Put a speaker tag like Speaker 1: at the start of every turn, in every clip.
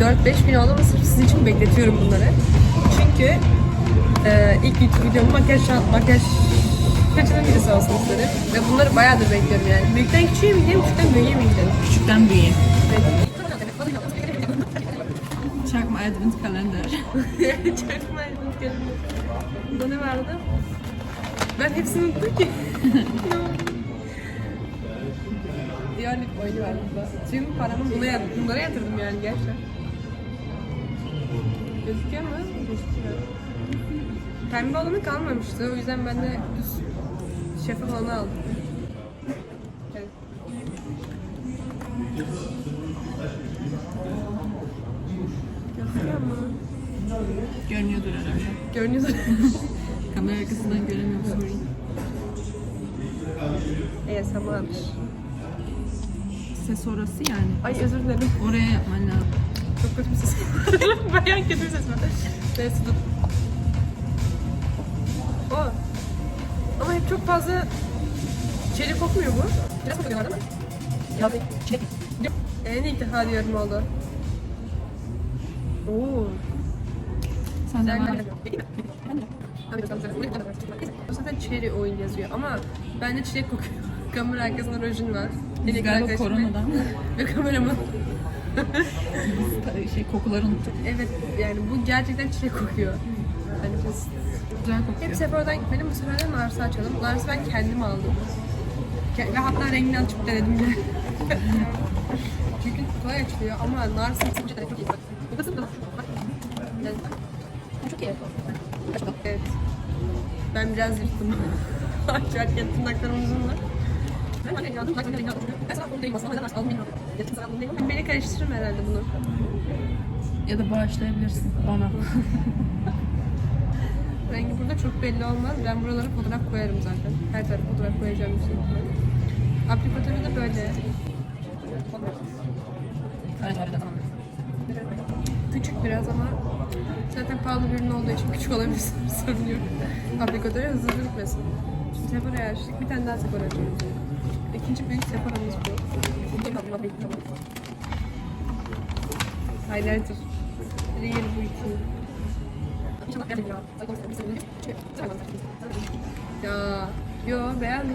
Speaker 1: 4-5 gün oldu ama sırf sizin için bekletiyorum bunları. Çünkü e, ilk YouTube videomu makyaj, makyaj kaçının birisi olsun istedim. Ve bunları bayağıdır bekliyorum yani. Büyükten küçüğe mi gidelim, küçükten büyüğe mi gidelim?
Speaker 2: Küçükten büyüğe.
Speaker 1: Evet.
Speaker 2: Çakma Advent kalender.
Speaker 1: Çok memnun geldim. Burada ne vardı? Ben hepsini unuttum ki. Diğer bir oyunu var burada. Tüm paramı buna yat- bunlara yatırdım yani gerçekten. Gözüküyor mu? Gözüküyor. Pembe olanı kalmamıştı. O yüzden ben de düz şeffaf olanı aldım. Evet. Gözüküyor mu?
Speaker 2: Görünüyordur herhalde.
Speaker 1: Görünüyor.
Speaker 2: Kamera arkasından göremiyorum sorry.
Speaker 1: ASMR.
Speaker 2: Ses orası yani.
Speaker 1: Ay özür dilerim.
Speaker 2: Oraya yapman lazım.
Speaker 1: Çok kötü bir ses. Bayağı kötü bir ses var. Neyse dur. O. Ama hep çok fazla çelik kokmuyor bu. Biraz kokuyor değil mi? Ya çelik. En ilk defa diyorum oldu. Oo.
Speaker 2: Sen de var.
Speaker 1: Zaten cherry oil yazıyor ama bende çilek kokuyor. Kamera arkasında rojin var.
Speaker 2: Galiba
Speaker 1: arkadaşım
Speaker 2: koronadan.
Speaker 1: Ve kameraman.
Speaker 2: Şey kokuları unuttuk.
Speaker 1: Evet yani bu gerçekten çilek kokuyor. Hani biz
Speaker 2: Güzel
Speaker 1: hep
Speaker 2: kokuyor.
Speaker 1: Sephora'dan gitmedim bu sefer de Nars'ı açalım. Nars'ı ben kendim aldım. Ve hatta rengini açıp denedim bile. Çünkü kolay açılıyor ama Nars'ı açınca da çok iyi. Çok iyi. Evet. Ben biraz yırttım. Açarken tırnaklarım var. Beni karıştırırım herhalde bunu.
Speaker 2: Ya da bağışlayabilirsin bana.
Speaker 1: Rengi burada çok belli olmaz. Ben buralara fotoğraf koyarım zaten. Her tarafa fotoğraf koyacağım bir şey. Aplikatörü de böyle. Küçük biraz ama zaten pahalı bir ürün olduğu için küçük olabilir sorun yok. Aplikatörü hızlı hızlı bitmesin. Şimdi Sephora'ya açtık. Bir tane daha Sephora açıyoruz. İkinci büyük Sephora'mız bu. Highlighter. Real Beauty. Ya, yo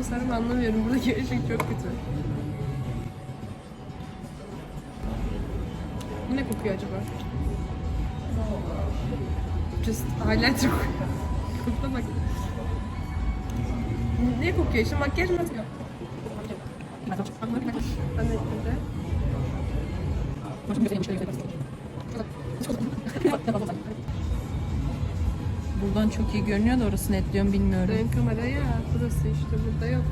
Speaker 1: sarı mı anlamıyorum. Buradaki ışık çok kötü. Bu ne kokuyor acaba? Just highlighter kokuyor. Kokuna bak. Ne kokuyor işte makyaj mı? Anlatımda.
Speaker 2: Buradan çok iyi görünüyor da orası netliyorum bilmiyorum.
Speaker 1: Ön kamera ya burası işte burada yok.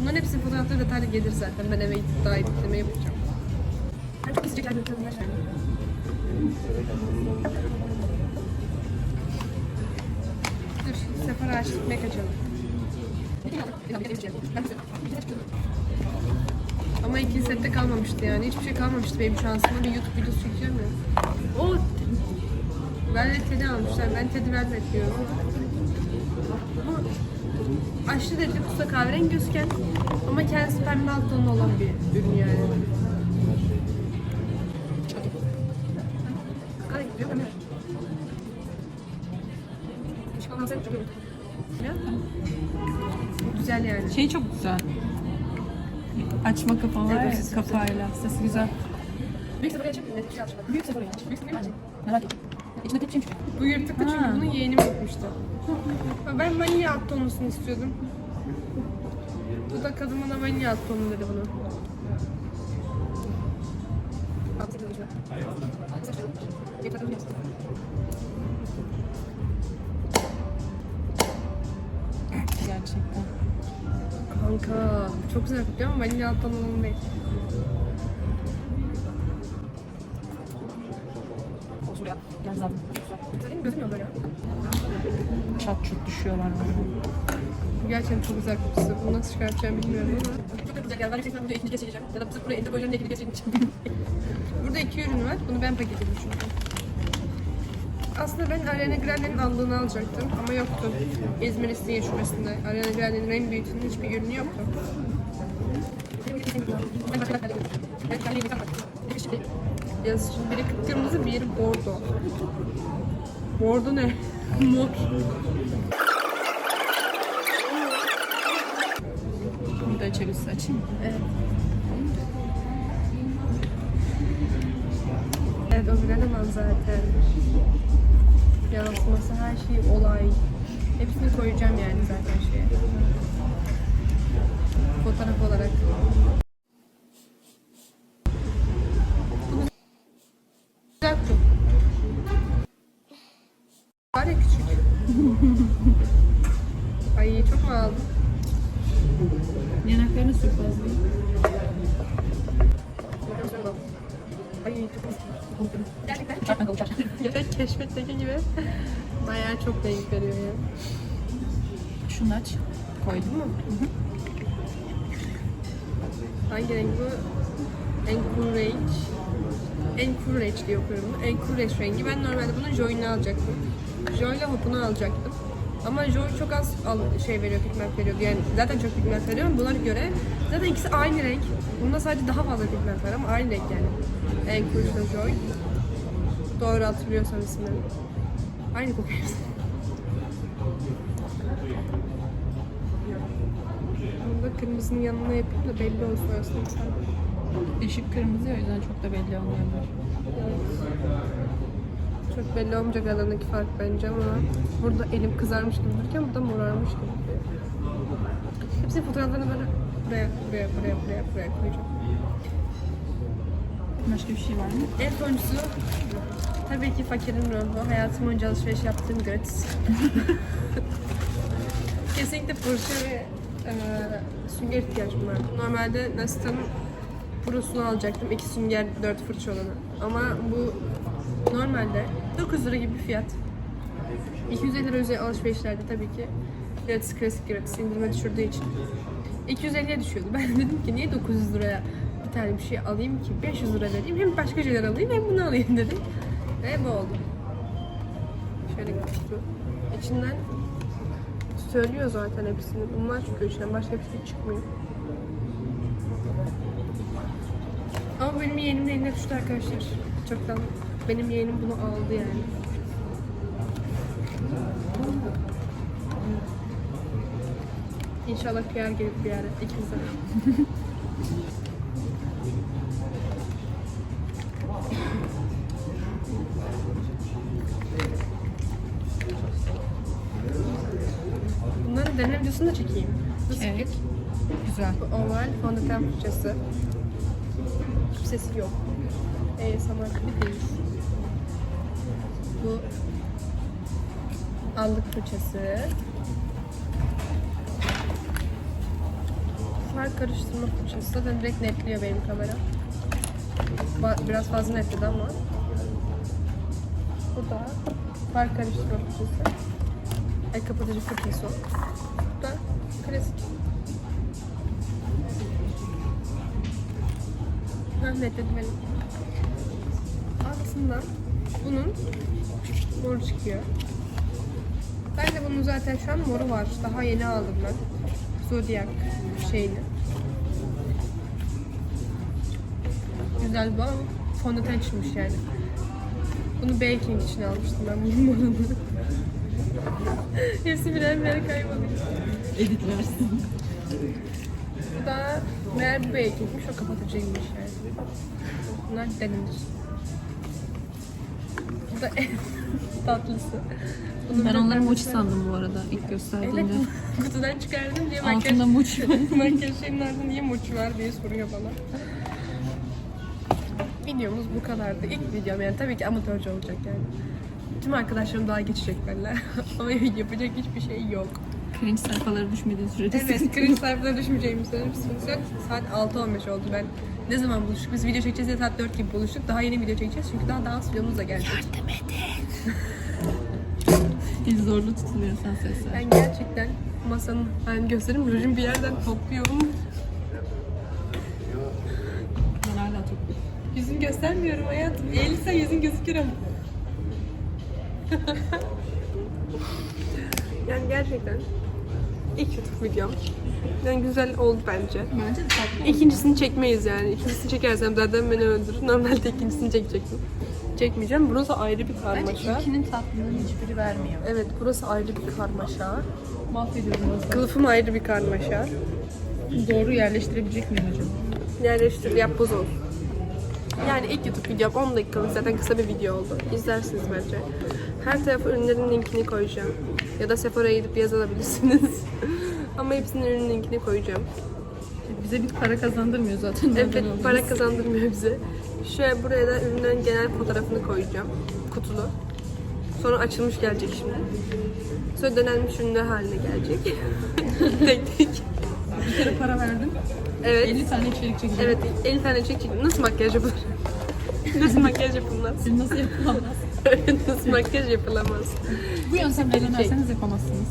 Speaker 1: Bunların hepsi fotoğrafları detaylı gelir zaten. Ben eve gidip daha bitirme yapacağım. Ben çok isteyecek arkadaşlarımla şey. Dur, sefer açtık, mek açalım. Ama ikinci sette kalmamıştı yani. Hiçbir şey kalmamıştı benim şansıma. Bir YouTube videosu çekiyorum ya. O ben de Ted'i almışlar. Ben Ted'i ben bekliyorum. Bu aşırı derece pusa kahverengi gözüken ama kendisi pembe alt tonlu olan bir ürün yani. Hadi gidiyor mu? Ya. Güzel yani.
Speaker 2: Şey çok güzel. Açma kapağı var ya, kapağıyla. Sesi güzel.
Speaker 1: Büyük sefer açıp net bir şey.
Speaker 2: Büyük sefer Büyük sefer Merak ettim. İçinde pek çünkü.
Speaker 1: Bu yırtıklı çünkü
Speaker 2: Ha.
Speaker 1: bunun yeğeni bitmişti. Ben vanilya alt tonlusunu istiyordum. Bu da kadın bana vanilya alt tonu dedi bunu.
Speaker 2: Gerçekten.
Speaker 1: Çok güzel kokuyor ama vanilya alt tonunun değil.
Speaker 2: Gel zaten.
Speaker 1: Senin gözün yok böyle.
Speaker 2: Çat çut düşüyorlar
Speaker 1: gerçekten çok güzel kokusu. Bunu nasıl çıkartacağım bilmiyorum ama. Çok güzel. Yani ben yüksekten videoyu ikinci kez çekeceğim. Ya da bu buraya ente koyacağım diye ikinci kez çekeceğim. Burada iki ürün var. Bunu ben paketledim çünkü. Aslında ben Ariana Grande'nin aldığını alacaktım ama yoktu. İzmir İstinye şubesinde. Ariana Grande'nin Rain Beauty'nin hiçbir ürünü yoktu. Bir Yaz şimdi biri kıpkırmızı, biri bordo. Bordo ne? Mor.
Speaker 2: Bunu da açabilirsin. Açayım mı?
Speaker 1: Evet. Evet bilemem zaten. Yansıması her şey olay. Hepsini koyacağım yani zaten şeye. Gerçekten keşfetteki gibi bayağı çok renk veriyor ya.
Speaker 2: Şunu aç.
Speaker 1: Koydun mu? Hangi renk bu? Encourage. Encourage diye okuyorum bunu. Encourage rengi. Ben normalde bunun Joy'unu alacaktım. Joy'la Hop'unu alacaktım. Ama Joy çok az al- şey veriyor, pigment veriyordu. Yani zaten çok pigment veriyor ama buna göre zaten ikisi aynı renk. Bunda sadece daha fazla pigment var ama aynı renk yani. Encourage ile Joy. Doğru hatırlıyorsam ismini. Aynı kokuyor. Bunda kırmızının yanına yapayım da belli olsun aslında.
Speaker 2: Işık kırmızı o yüzden çok da belli olmuyor.
Speaker 1: Çok belli olmayacak aradaki fark bence ama burada elim kızarmış gibi dururken burada morarmış gibi. Hepsi fotoğraflarını böyle buraya, buraya, buraya, buraya, buraya koyacağım.
Speaker 2: Başka bir şey var mı?
Speaker 1: En sonuncusu tabii ki fakirin ruhu. Hayatım boyunca alışveriş yaptığım gratis. Kesinlikle fırça ve e, sünger ihtiyacım var. Normalde Nasta'nın Pro'sunu alacaktım. İki sünger, dört fırça olanı. Ama bu normalde 9 lira gibi bir fiyat. 250 lira üzeri alışverişlerde tabii ki gratis, klasik gratis indirime düşürdüğü için 250'ye düşüyordu. Ben de dedim ki niye 900 liraya bir tane bir şey alayım ki 500 lira vereyim hem başka şeyler alayım hem bunu alayım dedim. Ve bu oldu. Şöyle kutu. İçinden söylüyor zaten hepsini. Bunlar çıkıyor içinden. Başka bir şey çıkmıyor. Ama benim yeğenimin eline düştü arkadaşlar. Çoktan. Benim yeğenim bunu aldı yani. İnşallah PR gelip bir ara ikimize. Videosunu da çekeyim. Nasıl
Speaker 2: Evet. Güzel.
Speaker 1: Oval fondöten fırçası. Sesi yok. ASMR gibi değil. Bu allık fırçası. Far karıştırma fırçası. Zaten direkt netliyor benim kamera. Biraz fazla netledi ama. Bu da far karıştırma fırçası. El kapatıcı fırçası o. Klasik. Netledim benim. Aslında bunun moru çıkıyor. Ben de bunun zaten şu an moru var. Daha yeni aldım ben. Zodiac şeyini. Güzel bu ama fondöten çıkmış yani. Bunu baking için almıştım ben bunun morunu. Hepsi birer birer kayboldu.
Speaker 2: Editlersin.
Speaker 1: Bu da meğer bu bakingmiş o kapatıcıymış yani. Bunlar denilir. Bu da en tatlısı. Bunun
Speaker 2: Ben
Speaker 1: bir
Speaker 2: onları mochi
Speaker 1: tatlısı-
Speaker 2: sandım bu arada ilk
Speaker 1: Evet,
Speaker 2: gösterdiğinde.
Speaker 1: kutudan çıkardım diye makyaj,
Speaker 2: Altında mochi var.
Speaker 1: makyaj ardında niye mochi var diye soruyor bana. Videomuz bu kadardı. İlk videom yani tabii ki amatörce olacak yani. Tüm arkadaşlarım daha geçecek benimle. Ama yapacak hiçbir şey yok.
Speaker 2: Cringe sayfalara düşmediği sürece
Speaker 1: Evet, cringe sayfalara düşmeyeceğimi söylerim. Sıkıntı yok. Saat 6.15 oldu ben. Ne zaman buluştuk? Biz video çekeceğiz diye saat 4 gibi buluştuk. Daha yeni video çekeceğiz çünkü daha dans videomuz da gelecek.
Speaker 2: Dil zorlu tutuluyor sen sesler.
Speaker 1: Ben gerçekten masanın halini göstereyim. Rujum bir yerden topluyorum.
Speaker 2: Ben hala çok
Speaker 1: Yüzümü göstermiyorum hayatım. Eğilsen yüzün gözükür ama. Yani gerçekten İlk YouTube videom. Yani güzel oldu bence.
Speaker 2: Bence de tatlı.
Speaker 1: İkincisini çekmeyiz yani. İkincisini çekersem zaten beni öldürür. Normalde ikincisini çekecektim. Çekmeyeceğim. Burası ayrı bir
Speaker 2: Bence
Speaker 1: karmaşa.
Speaker 2: ilkinin tatlılığını hiçbiri vermiyor.
Speaker 1: Evet burası ayrı bir karmaşa.
Speaker 2: Mahvediyorum orası.
Speaker 1: Kılıfım ayrı bir karmaşa.
Speaker 2: Doğru yerleştirebilecek miyim hocam?
Speaker 1: Yerleştir, yap boz ol. Yani ilk YouTube videom 10 dakikalık zaten kısa bir video oldu. İzlersiniz bence. Her tarafa ürünlerin linkini koyacağım. Ya da Sephora'ya gidip yazabilirsiniz. Ama hepsinin ürün linkini koyacağım.
Speaker 2: Bize bir para kazandırmıyor zaten.
Speaker 1: Evet
Speaker 2: Nereden
Speaker 1: para kazandırmıyor bize. Şöyle buraya da ürünlerin genel fotoğrafını koyacağım. Kutulu. Sonra açılmış gelecek şimdi. Sonra dönelmiş ürünler haline gelecek. tek tek.
Speaker 2: Bir kere para verdim.
Speaker 1: Evet.
Speaker 2: 50 tane içerik çekeceğim.
Speaker 1: Evet 50 tane çek çek. Nasıl makyaj yapılır? Nasıl makyaj yapılmaz?
Speaker 2: Nasıl yapılamaz?
Speaker 1: Nasıl makyaj yapılamaz?
Speaker 2: Bu yöntemle denerseniz yapamazsınız.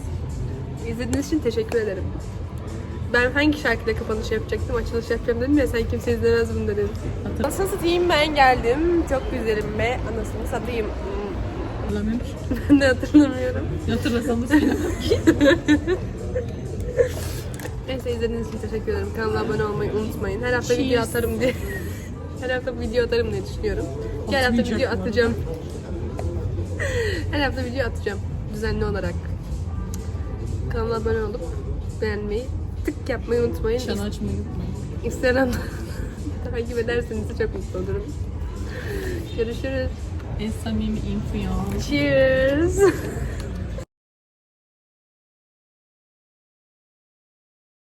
Speaker 1: İzlediğiniz için teşekkür ederim. Ben hangi şarkıyla kapanış yapacaktım, açılış yapacağım dedim ya sen kimse izlemez bunu dedin.
Speaker 2: Hatır-
Speaker 1: Anasını satayım ben geldim. Çok güzelim be. Anasını satayım.
Speaker 2: Hatırlamıyorum.
Speaker 1: Ben de hatırlamıyorum.
Speaker 2: Hatırlasam da söylemem ki.
Speaker 1: Neyse izlediğiniz için teşekkür ederim. Kanala abone olmayı unutmayın. Her hafta video
Speaker 2: Cheers.
Speaker 1: atarım diye. Her hafta video atarım diye düşünüyorum. Her hafta video atacağım. Her hafta video atacağım. Düzenli olarak. Kanala abone olup beğenmeyi, tık yapmayı unutmayın.
Speaker 2: Çanı açmayı unutmayın.
Speaker 1: Instagram'da takip ederseniz de çok mutlu olurum. Görüşürüz.
Speaker 2: En samimi influence.
Speaker 1: Cheers.